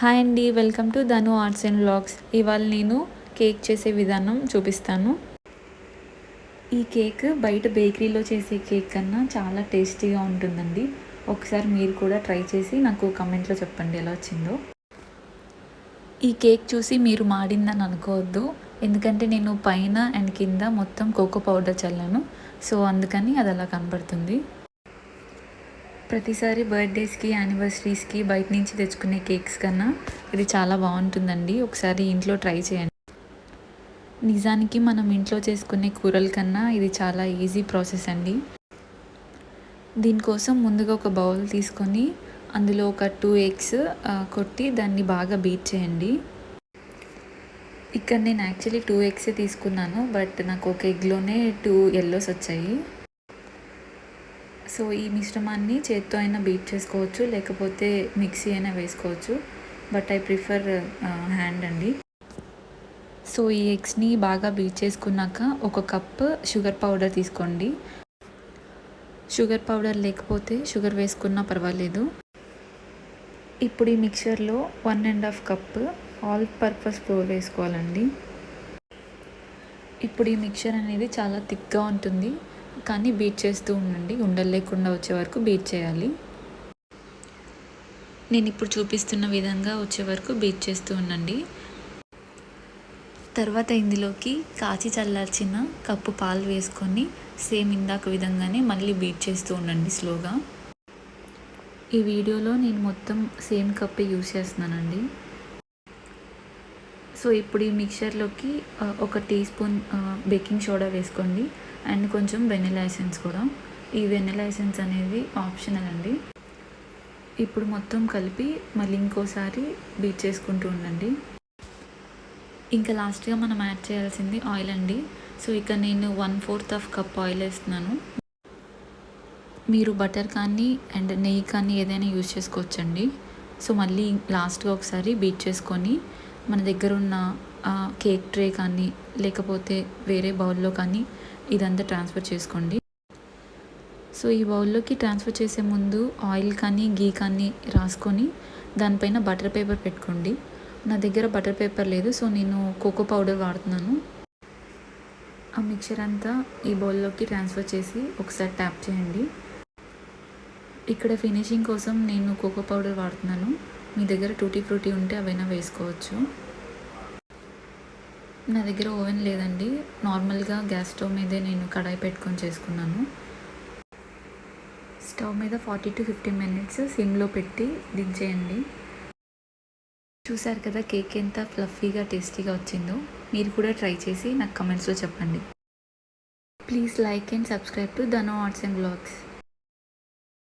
Hi అండి welcome to Dhanu arts and blogs ఇవాళ నేను కేక్ చేసే విధానం చూపిస్తాను. ఈ కేక్ బయట బేకరీలో చేసే కేక్ కన్నా చాలా టేస్టీగా ఉంటుందండి. ఒకసారి మీరు కూడా ట్రై చేసి నాకు కమెంట్లో చెప్పండి ఎలా వచ్చిందో. ఈ కేక్ చూసి మీరు మాడిందని అనుకోవద్దు. ఎందుకంటే నేను పైన అండ్ కింద మొత్తం కోకో పౌడర్ చల్లాను. సో అందుకని అది అలా కనబడుతుంది. ప్రతిసారి బర్త్డేస్కి యానివర్సరీస్కి బయట నుంచి తెచ్చుకునే కేక్స్ కన్నా ఇది చాలా బాగుంటుందండి. ఒకసారి ఇంట్లో ట్రై చేయండి. నిజానికి మనం ఇంట్లో చేసుకునే కూరల కన్నా ఇది చాలా ఈజీ ప్రాసెస్ అండి. దీనికోసం ముందుగా ఒక బౌల్ తీసుకొని అందులో ఒక టూ ఎగ్స్ కొట్టి దాన్ని బాగా బీట్ చేయండి. ఇక్కడ నేను యాక్చువల్లీ టూ ఎగ్స్ తీసుకున్నాను బట్ నాకు ఒక ఎగ్లోనే టూ ఎల్లోస్ వచ్చాయి. సో ఈ మిశ్రమాన్ని చేత్తో అయినా బీట్ చేసుకోవచ్చు లేకపోతే మిక్సీ అయినా వేసుకోవచ్చు. బట్ ఐ ప్రిఫర్ హ్యాండ్ అండి. సో ఈ ఎగ్స్ని బాగా బీట్ చేసుకున్నాక ఒక కప్ షుగర్ పౌడర్ తీసుకోండి. షుగర్ పౌడర్ లేకపోతే షుగర్ వేసుకున్నా పర్వాలేదు. ఇప్పుడు ఈ మిక్చర్లో one and half cup all purpose flour వేసుకోవాలండి. ఇప్పుడు ఈ మిక్చర్ అనేది చాలా థిక్గా ఉంటుంది. కానీ బీట్ చేస్తూ ఉండండి. ఉండలు లేకుండా వచ్చే వరకు బీట్ చేయాలి. నేను ఇప్పుడు చూపిస్తున్న విధంగా వచ్చే వరకు బీట్ చేస్తూ ఉండండి. తర్వాత ఇందులోకి కాచి చల్లార్చిన కప్పు పాలు వేసుకొని సేమ్ ఇందాక విధంగానే మళ్ళీ బీట్ చేస్తూ ఉండండి స్లోగా. ఈ వీడియోలో నేను మొత్తం సేమ్ కప్పే యూస్ చేస్తున్నానండి. సో ఇప్పుడు ఈ మిక్చర్లోకి ఒక టీ స్పూన్ బేకింగ్ సోడా వేసుకోండి. అండ్ కొంచెం వెనిలా ఎసెన్స్ కూడా. ఈ వెనిలా ఎసెన్స్ అనేది ఆప్షనల్ అండి. ఇప్పుడు మొత్తం కలిపి మళ్ళీ ఇంకోసారి బీట్ చేసుకుంటూ ఉండండి. ఇంకా లాస్ట్గా మనం యాడ్ చేయాల్సింది ఆయిల్ అండి. సో ఇక నేను one fourth of cup oil వేస్తున్నాను. మీరు బటర్ కానీ అండ్ నెయ్యి కానీ ఏదైనా యూజ్ చేసుకోవచ్చండి. సో మళ్ళీ లాస్ట్గా ఒకసారి బీట్ చేసుకొని మన దగ్గర ఉన్న కేక్ ట్రే కానీ లేకపోతే వేరే బౌల్లో కానీ ఇదంతా ట్రాన్స్ఫర్ చేసుకోండి. సో ఈ బౌల్లోకి ట్రాన్స్ఫర్ చేసే ముందు ఆయిల్ కానీ గీ కానీ రాసుకొని దానిపైన బటర్ పేపర్ పెట్టుకోండి. నా దగ్గర బటర్ పేపర్ లేదు సో నేను కోకో పౌడర్ వాడుతున్నాను. ఆ మిక్చర్ అంతా ఈ బౌల్లోకి ట్రాన్స్ఫర్ చేసి ఒకసారి ట్యాప్ చేయండి. ఇక్కడ ఫినిషింగ్ కోసం నేను కోకో పౌడర్ వాడుతున్నాను. మీ దగ్గర టూటీ ఫ్రూటీ ఉంటే అవైనా వేసుకోవచ్చు. నా దగ్గర ఓవెన్ లేదండి. నార్మల్గా గ్యాస్ స్టవ్ మీదే నేను కడాయి పెట్టుకొని చేసుకున్నాను. స్టవ్ మీద ఫార్టీ టు ఫిఫ్టీ మినిట్స్ సిమ్లో పెట్టి దించేయండి. చూసారు కదా కేక్ ఎంత ఫ్లఫీగా టేస్టీగా వచ్చిందో? మీరు కూడా ట్రై చేసి నాకు కమెంట్స్లో చెప్పండి. Please like and subscribe to Dhano arts and blogs.